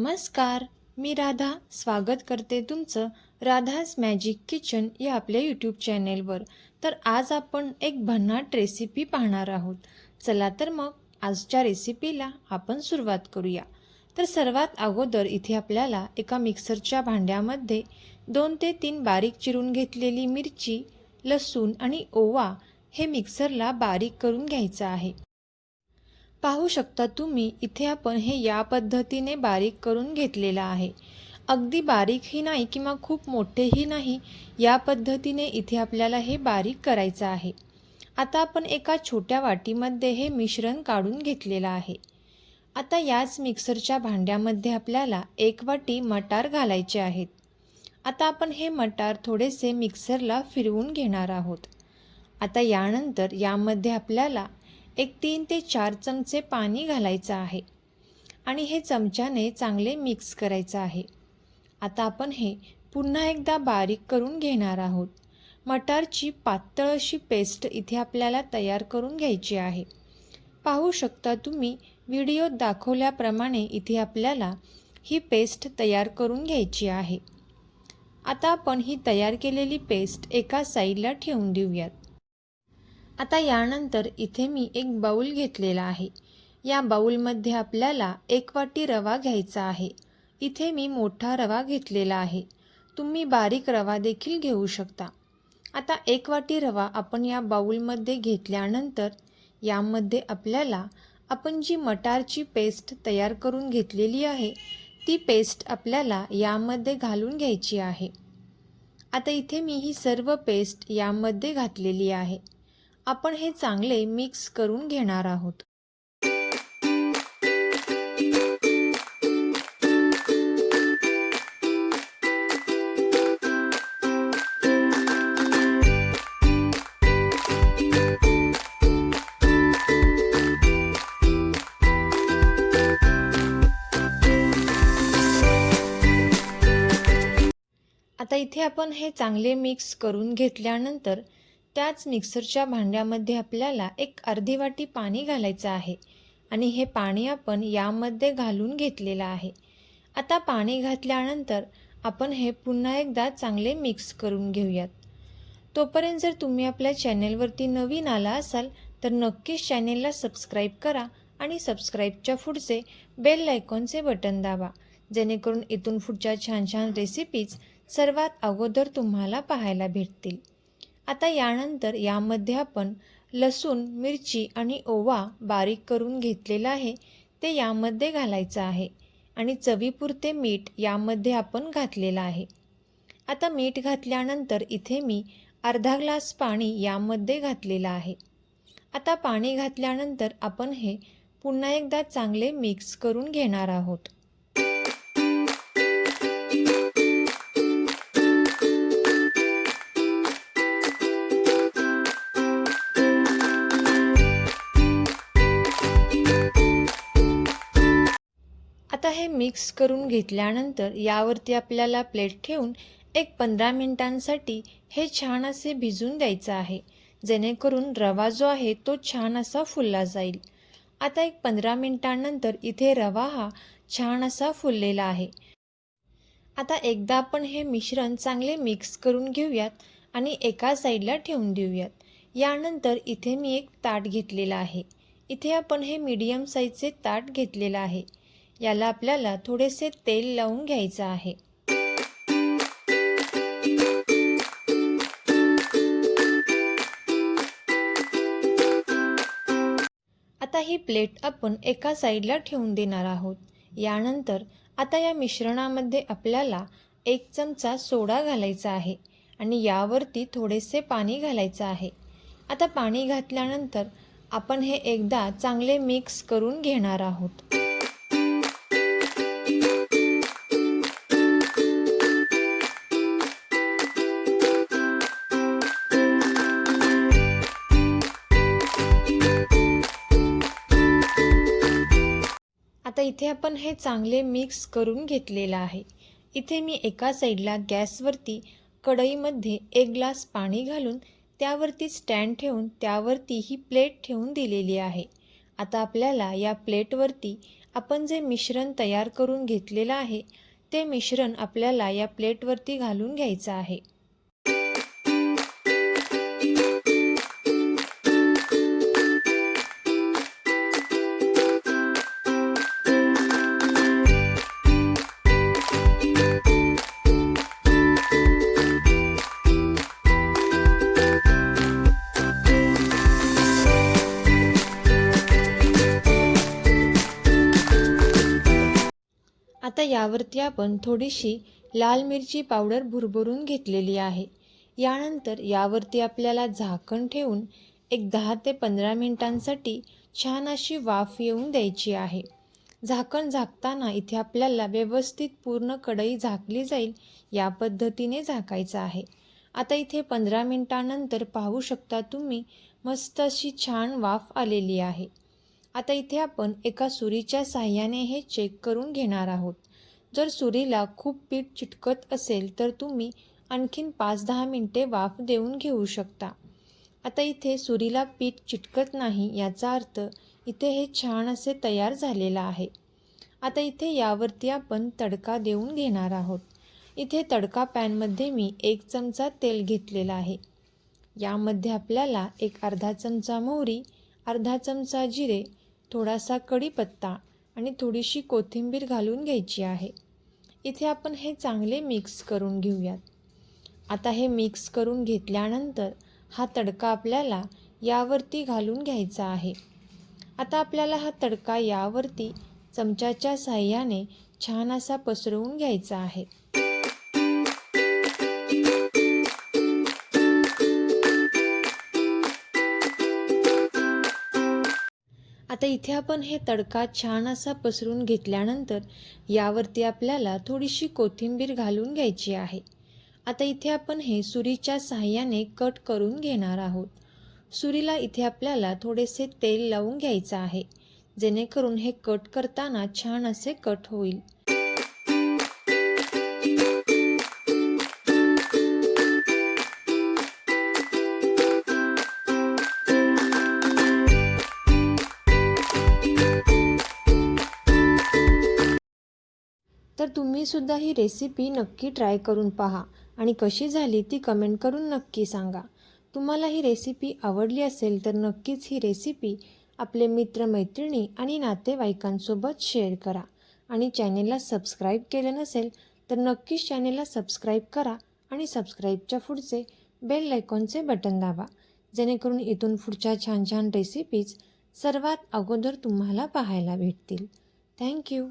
नमस्कार मी राधा. स्वागत करते तुमचं राधाज मॅजिक किचन या आपल्या यूट्यूब चॅनेलवर तर आज आपण एक भन्नाट रेसिपी पाहणार आहोत. चला तर मग आजच्या रेसिपीला आपण सुरुवात करूया. तर सर्वात अगोदर इथे आपल्याला एका मिक्सरच्या भांड्यामध्ये दोन ते तीन बारीक चिरून घेतलेली मिरची लसूण आणि ओवा हे मिक्सरला बारीक करून घ्यायचं आहे. पाहू शकता तुम्ही इथे आपण हे या पद्धतीने बारीक करून घेतलेलं आहे. अगदी बारीकही नाही किंवा खूप मोठेही नाही या पद्धतीने इथे आपल्याला हे बारीक करायचं आहे. आता आपण एका छोट्या वाटीमध्ये हे मिश्रण काढून घेतलेलं आहे. आता याच मिक्सरच्या भांड्यामध्ये आपल्याला एक वाटी मटार घालायचे आहेत. आता आपण हे मटार थोडेसे मिक्सरला फिरवून घेणार आहोत. आता यानंतर यामध्ये आपल्याला एक तीन ते चार चमचे पाणी घालायचं आहे. आणि हे चमच्याने चांगले मिक्स करायचं आहे. आता आपण हे पुन्हा एकदा बारीक करून घेणार आहोत. मटारची पातळ अशी पेस्ट इथे आपल्याला तयार करून घ्यायची आहे. पाहू शकता तुम्ही व्हिडिओत दाखवल्याप्रमाणे इथे आपल्याला ही पेस्ट तयार करून घ्यायची आहे. आता आपण ही तयार केलेली पेस्ट एका साईडला ठेवून देऊयात. आता यानंतर इथे मी एक बाऊल घेतलेला आहे. या बाऊलमध्ये आपल्याला एक वाटी रवा घ्यायचा आहे. इथे मी मोठा रवा घेतलेला आहे. तुम्ही बारीक रवा देखील घेऊ शकता. आता एक वाटी रवा आपण या बाऊलमध्ये घेतल्यानंतर यामध्ये आपल्याला आपण जी मटारची पेस्ट तयार करून घेतलेली आहे ती पेस्ट आपल्याला यामध्ये घालून घ्यायची आहे. आता इथे मी ही सर्व पेस्ट यामध्ये घातलेली आहे. आपण हे चांगले मिक्स करून घेणार आहोत. आता इथे आपण हे चांगले मिक्स करून घेतल्यानंतर त्याच मिक्सरच्या भांड्यामध्ये आपल्याला एक अर्धी वाटी पाणी घालायचं आहे आणि हे पाणी आपण यामध्ये घालून घेतलेलं आहे. आता पाणी घातल्यानंतर आपण हे पुन्हा एकदा चांगले मिक्स करून घेऊयात. तोपर्यंत जर तुम्ही आपल्या चॅनेलवरती नवीन आला असाल तर नक्कीच चॅनेलला सबस्क्राईब करा आणि सबस्क्राईबच्या पुढचे बेल आयकॉनचे बटन दाबा जेणेकरून इथून पुढच्या छान छान रेसिपीज सर्वात अगोदर तुम्हाला पाहायला भेटतील. आता यानंतर यामध्ये आपण लसूण मिरची आणि ओवा बारीक करून घेतलेला आहे. ते यामध्ये घालायचं आहे आणि चवीपुरते मीठ यामध्ये आपण घातलेलं आहे. आता मीठ घातल्यानंतर इथे मी अर्धा ग्लास पाणी यामध्ये घातलेलं आहे. आता पाणी घातल्यानंतर आपण हे पुन्हा एकदा चांगले मिक्स करून घेणार आहोत. मिक्स करून घेतल्यानंतर यावरती आपल्याला प्लेट ठेवून एक पंधरा मिनिटांसाठी हे छान असे भिजून द्यायचं आहे. जेणेकरून रवा जो आहे तो छान असा फुलला जाईल. आता एक पंधरा मिनिटांनंतर इथे रवा हा छान असा फुललेला आहे. आता एकदा आपण हे मिश्रण चांगले मिक्स करून घेऊयात आणि एका साईडला ठेवून देऊयात. यानंतर इथे मी एक ताट घेतलेला आहे. इथे आपण हे मीडियम साईजचे ताट घेतलेलं आहे. याला आपल्याला थोडेसे तेल लावून घ्यायचं आहे. आता ही प्लेट आपण एका साईडला ठेवून देणार आहोत. यानंतर आता या मिश्रणामध्ये आपल्याला एक चमचा सोडा घालायचा आहे आणि यावरती थोडेसे पाणी घालायचं आहे. आता पाणी घातल्यानंतर आपण हे एकदा चांगले मिक्स करून घेणार आहोत. आता इथे आपण हे चांगले मिक्स करून घेतलेलं आहे. इथे मी एका साईडला गॅसवरती कढईमध्ये एक ग्लास पाणी घालून त्यावरती स्टँड ठेवून त्यावरती ही प्लेट ठेवून दिलेली आहे. आता आपल्याला या प्लेटवरती आपण जे मिश्रण तयार करून घेतलेलं आहे ते मिश्रण आपल्याला या प्लेटवरती घालून घ्यायचं आहे. आता यावरती आपण थोडीशी लाल मिरची पावडर भुरभरून घेतलेली आहे. यानंतर यावरती आपल्याला झाकण ठेवून एक दहा ते पंधरा मिनिटांसाठी छान अशी वाफ येऊन द्यायची आहे. झाकण झाकताना इथे आपल्याला व्यवस्थित पूर्ण कढई झाकली जाईल या पद्धतीने झाकायचं आहे. आता इथे पंधरा मिनिटानंतर पाहू शकता तुम्ही मस्त अशी छान वाफ आलेली आहे. आता इथे आपण एका सुरीच्या साह्याने हे चेक करून घेणार आहोत. जर सुरीला खूप पीठ चिटकत असेल तर तुम्ही आणखीन पाच दहा मिनटे वाफ देऊन घेऊ शकता. आता इथे सुरीला पीठ चिटकत नाही याचा अर्थ इथे हे छान असे तयार झालेलं आहे. आता इथे यावरती आपण तडका देऊन घेणार आहोत. इथे तडका पॅनमध्ये मी एक चमचा तेल घेतलेला आहे. यामध्ये आपल्याला एक अर्धा चमचा मोहरी अर्धा चमचा जिरे थोडासा कढीपत्ता आणि थोडीशी कोथिंबीर घालून घ्यायची आहे. इथे आपण हे चांगले मिक्स करून घेऊयात. आता हे मिक्स करून घेतल्यानंतर हा तडका आपल्याला यावरती घालून घ्यायचा आहे. आता आपल्याला हा तडका यावरती चमच्याच्या साह्याने छान असा पसरवून घ्यायचा आहे. आता इथे आपण हे तडका छान असा पसरून घेतल्यानंतर यावरती आपल्याला थोडीशी कोथिंबीर घालून घ्यायची आहे. आता इथे आपण हे सुरीच्या साह्याने कट करून घेणार आहोत. सुरीला इथे आपल्याला थोडेसे तेल लावून घ्यायचं आहे जेणेकरून हे कट करताना छान असे कट होईल. तर तुम्हीसुद्धा ही रेसिपी नक्की ट्राय करून पहा. आणि कशी झाली ती कमेंट करून नक्की सांगा. तुम्हाला ही रेसिपी आवडली असेल तर नक्कीच ही रेसिपी आपले मित्रमैत्रिणी आणि नातेवाईकांसोबत शेअर करा. आणि चॅनेलला सबस्क्राईब केलं नसेल तर नक्कीच चॅनेलला सबस्क्राईब करा आणि सबस्क्राईबच्या पुढचे बेल लायकॉनचे बटन दाबा. जेणेकरून इथून पुढच्या छान छान रेसिपीज सर्वात अगोदर तुम्हाला पाहायला भेटतील. थँक्यू